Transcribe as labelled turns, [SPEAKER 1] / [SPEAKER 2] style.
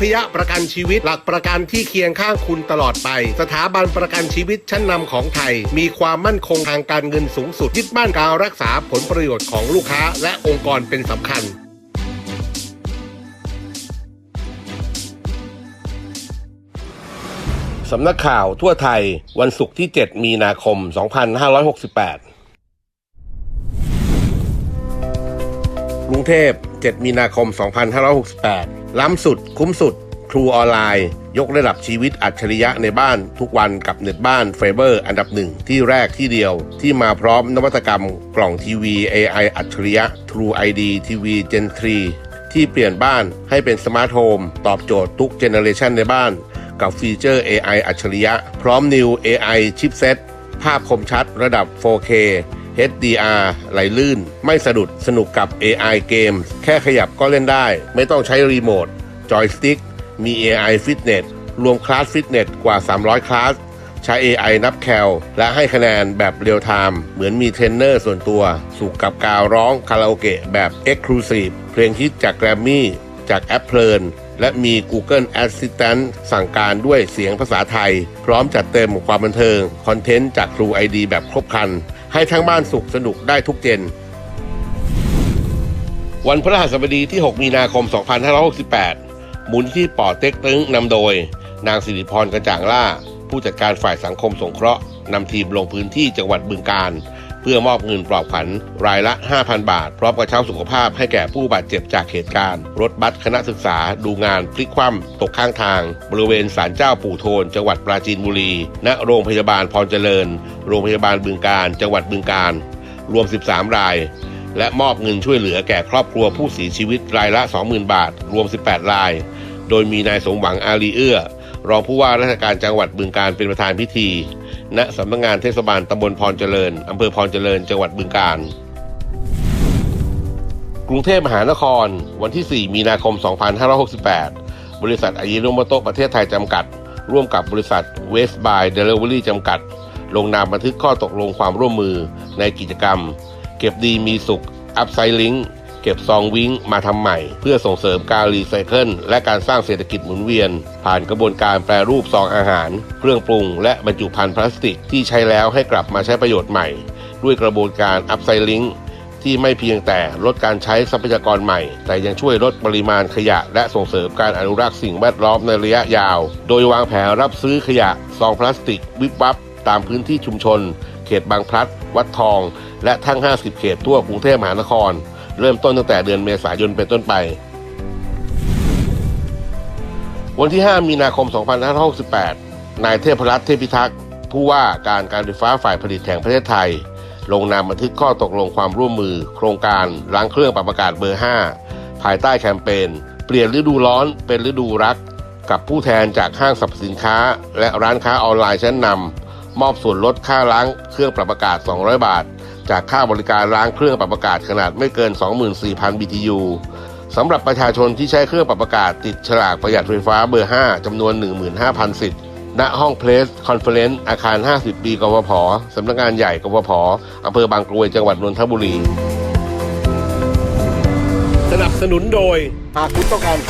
[SPEAKER 1] พยประกันชีวิต หลักประกันที่เคียงข้างคุณตลอดไป สถาบันประกันชีวิตชั้นนำของไทย มีความมั่นคงทางการเงินสูงสุดยึดมั่นการรักษาผลประโยชน์ของลูกค้า และองค์กรเป็นสำคัญสำนักข่าวทั่วไทยวันศุกร์ที่ 7 มีนาคม 2568 กรุงเทพ 7 มีนาคม 2568 ล้ำสุด คุ้มสุด ครูออนไลน์ ยกระดับชีวิตอัจฉริยะในบ้านทุกวันกับเน็ตบ้านไฟเบอร์อันดับหนึ่งที่แรกที่เดียว ที่มาพร้อมนวัตกรรมกล่องทีวี AI อัจฉริยะ True ID TV Gen 3 ที่เปลี่ยนบ้านให้เป็นสมาร์ทโฮมตอบโจทย์ทุกเจเนอเรชันในบ้าน กับฟีเจอร์ AI อัจฉริยะ พร้อม New AI Chipset ภาพคมชัดระดับ 4K HDR ไหลลื่น ไม่สะดุดสนุกกับ AI เกม แค่ขยับก็เล่นได้ ไม่ต้องใช้รีโมท จอยสติ๊ก มี AI Fitness รวมคลาสฟิตเนสกว่า 300 คลาส ใช้ AI นับแคล และให้คะแนนแบบเรียลไทม์ เหมือนมีเทรนเนอร์ส่วนตัว สุขกับการร้องคาราโอเกะแบบ Exclusive เพลงฮิตจากแกรมมี่จากแอปเพลินและมี Google Assistant สั่งการด้วยเสียงภาษาไทย พร้อมจัดเต็มความบันเทิง คอนเทนต์จาก True ID แบบครบครัน ให้ทั้งบ้านสุขสนุกได้ทุกเจน วันพฤหัสบดีที่ 6 มีนาคม 2568 มูลที่ป่อเต็กตึงนำโดย นางสิริพรกระจ่างล่า ผู้จัดการฝ่ายสังคมสงเคราะห์นำทีมลงพื้นที่จังหวัดบึงการ เพื่อมอบเงินปลอบขวัญรายละ 5,000 บาท พร้อมกระเช้าสุขภาพให้แก่ผู้บาดเจ็บจากเหตุการณ์ รถบัสคณะศึกษาดูงานพลิกคว่ำตกข้างทาง บริเวณศาลเจ้าปู่โทน จังหวัดปราจีนบุรี ณ โรงพยาบาลพรเจริญ โรงพยาบาลบึงการ จังหวัดบึงการ รวม 13 ราย และมอบเงินช่วยเหลือแก่ครอบครัวผู้เสียชีวิตรายละ 20,000 บาท รวม 18 ราย โดยมีนายสมหวังอาลีเอื้อ รองผู้ว่าราชการจังหวัดบึงการเป็นประธานพิธี ณสำนักงานเทศบาลตำบลพรเจริญอำเภอพรเจริญ จังหวัดบึงการกรุงเทพมหานคร วันที่ 4 มีนาคม 2568 บริษัทอายิโนโมโตะประเทศไทยจำกัด ร่วมกับบริษัทเวสบายเดลิเวอรี่จำกัด ลงนามบันทึกข้อตกลงความร่วมมือในกิจกรรม เก็บดีมีสุขอัพไซลิง เก็บซองวิ้งมาทำใหม่ เพื่อส่งเสริมการรีไซเคิลและการสร้างเศรษฐกิจหมุนเวียน ผ่านกระบวนการแปรรูปซองอาหาร เครื่องปรุง และบรรจุภัณฑ์พลาสติกที่ใช้แล้วให้กลับมาใช้ประโยชน์ใหม่ ด้วยกระบวนการอัพไซลิงที่ไม่เพียงแต่ลดการใช้ทรัพยากรใหม่ แต่ยังช่วยลดปริมาณขยะ และส่งเสริมการอนุรักษ์สิ่งแวดล้อมในระยะยาว โดยวางแผนรับซื้อขยะซองพลาสติก วิบวับ ตามพื้นที่ชุมชน เขตบางพลัด วัดทอง และทั้ง 50 เขตทั่วกรุงเทพมหานคร เริ่มต้นตั้งแต่เดือนเมษายนเป็นต้นไป วันที่ 5 มีนาคม 2568 นายเทพรัตน์เทพิทักษ์ผู้ว่าการการไฟฟ้าฝ่ายผลิตแห่งประเทศไทย ลงนามบันทึกข้อตกลงความร่วมมือ โครงการล้างเครื่องปรับอากาศเบอร์ 5 ภายใต้แคมเปญเปลี่ยนฤดูร้อนเป็นฤดูรัก กับผู้แทนจากห้างสรรพสินค้า และร้านค้าออนไลน์ชั้นนำมอบส่วนลดค่าล้างเครื่องปรับอากาศ 200 บาท จากค่าบริการล้างเครื่องปรับอากาศขนาดไม่เกิน 24,000 BTU สำหรับประชาชนที่ใช้เครื่องปรับอากาศติดฉลากประหยัดไฟฟ้าเบอร์ 5 จำนวน 15,000 สิทธิ์ ณ ห้องเพลสคอนเฟอเรนซ์อาคาร 50 ปีกฟผสำนักงานใหญ่กฟผอำเภอบางกรวย จังหวัดนนทบุรี สนับสนุนโดยหากคุณต้องการหา